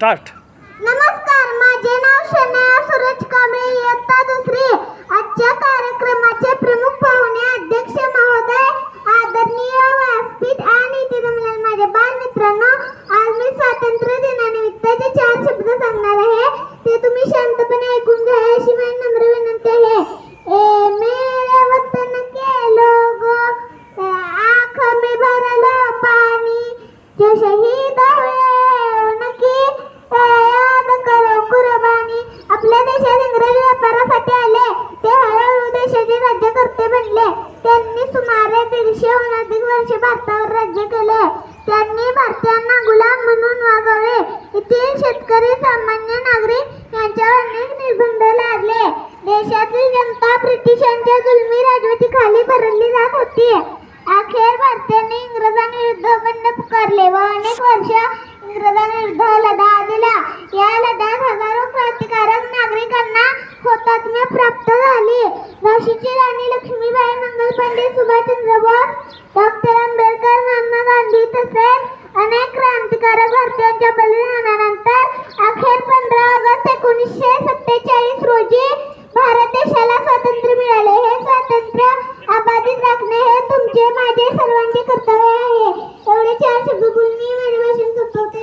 Start. नमस्कार माझे नाव शनया सूरज कांबळे इयत्ता दुसरी. आजच्या कार्यक्रमाचे प्रमुख पाहुणे अध्यक्ष महोदय आदरणीय व्यासपीठ आणि इथे जमलेले माझे बालमित्रांनो आज मी स्वातंत्र्य दिनानिमित्ताचे चार शब्द सांगणार आहे ते तुम्ही शांतपणे ऐकून घ्या अशी माझी नम्र विनंती आहे. ए मेरे वतन के लोगो आँख में भरलो पानी जो शहीद हो देशात इंग्रजी व्यापारासाठी आले ते हळूहळू देशाचे राज्यकर्ते बनले. त्यांनी सुमारे दीडशेहून अधिक वर्षे भारतावर राज्य केले. त्यांनी भारतीयांना गुलाम म्हणून वागवले येथील शेतकरी सामान्य नागरिक यांच्यावर अनेक निर्बंध लादले. देशातील जनता ब्रिटिशांच्या जुलमी राजवटीखाली भरली जात होती. अखेर भारतीयांनी इंग्रजांविरुद्ध बंड पुकारले व अनेक वर्ष इंग्रजांविरुद्ध लढा दिला. या मान्यता प्राप्त झाले. झाशीची राणी लक्ष्मीबाई मंगल पांडे सुभाषचंद्र बोस डॉक्टर आंबेडकर महात्मा गांधी तसेच अनेक क्रांतिकारक भारतीयांच्या बलिदानानंतर अखेर पंधरा ऑगस्ट एकोणीसशे सत्तेचाळीस रोजी भारत देशाला स्वातंत्र्य मिळाले. हे स्वातंत्र्य अबाधित राखणे हे तुमचे माझे सर्वांचे कर्तव्य आहे. एवढे चार शब्द